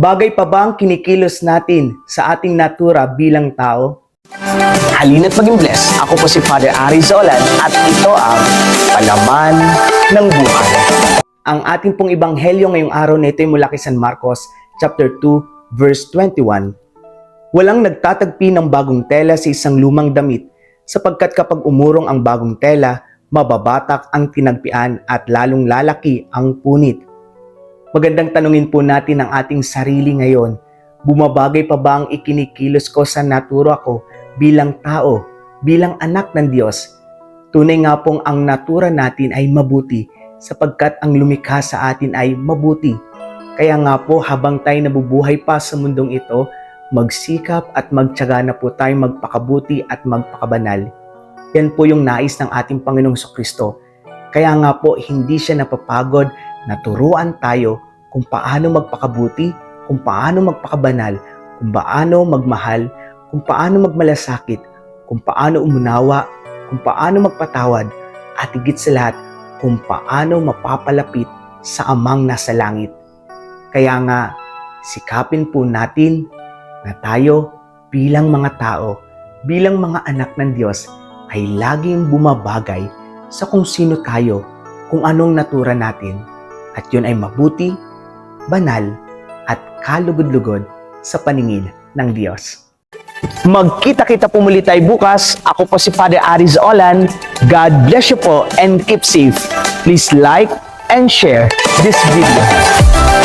Bagay pa ba ang kinikilos natin sa ating natura bilang tao? Halina't maging blessed. Ako po si Father Ari Zolan at ito ang Palaman ng Buhay. Ang ating pong ebanghelyo ngayong araw na ito ay mula kay San Marcos chapter 2 verse 21. Walang nagtatagpi ng bagong tela sa isang lumang damit sapagkat kapag umurong ang bagong tela, mababatak ang tinagpian at lalong lalaki ang punit. Magandang tanungin po natin ang ating sarili ngayon. Bumabagay pa ba ang ikinikilos ko sa natura ko bilang tao, bilang anak ng Diyos? Tunay nga pong ang natura natin ay mabuti sapagkat ang lumikha sa atin ay mabuti. Kaya nga po habang tayo nabubuhay pa sa mundong ito, magsikap at magtyaga na po tayo magpakabuti at magpakabanal. Yan po yung nais ng ating Panginoong Kristo. Kaya nga po hindi siya napapagod na turuan tayo kung paano magpakabuti, kung paano magpakabanal, kung paano magmahal, kung paano magmalasakit, kung paano umunawa, kung paano magpatawad, at higit sa lahat, kung paano mapapalapit sa amang nasa langit. Kaya nga, sikapin po natin na tayo bilang mga tao, bilang mga anak ng Diyos, ay laging bumabagay sa kung sino tayo, kung anong natura natin. At yun ay mabuti, banal, at kalugod-lugod sa paningin ng Diyos. Magkita-kita po muli tayo bukas. Ako po si Father Ari Zolan. God bless you po and keep safe. Please like and share this video.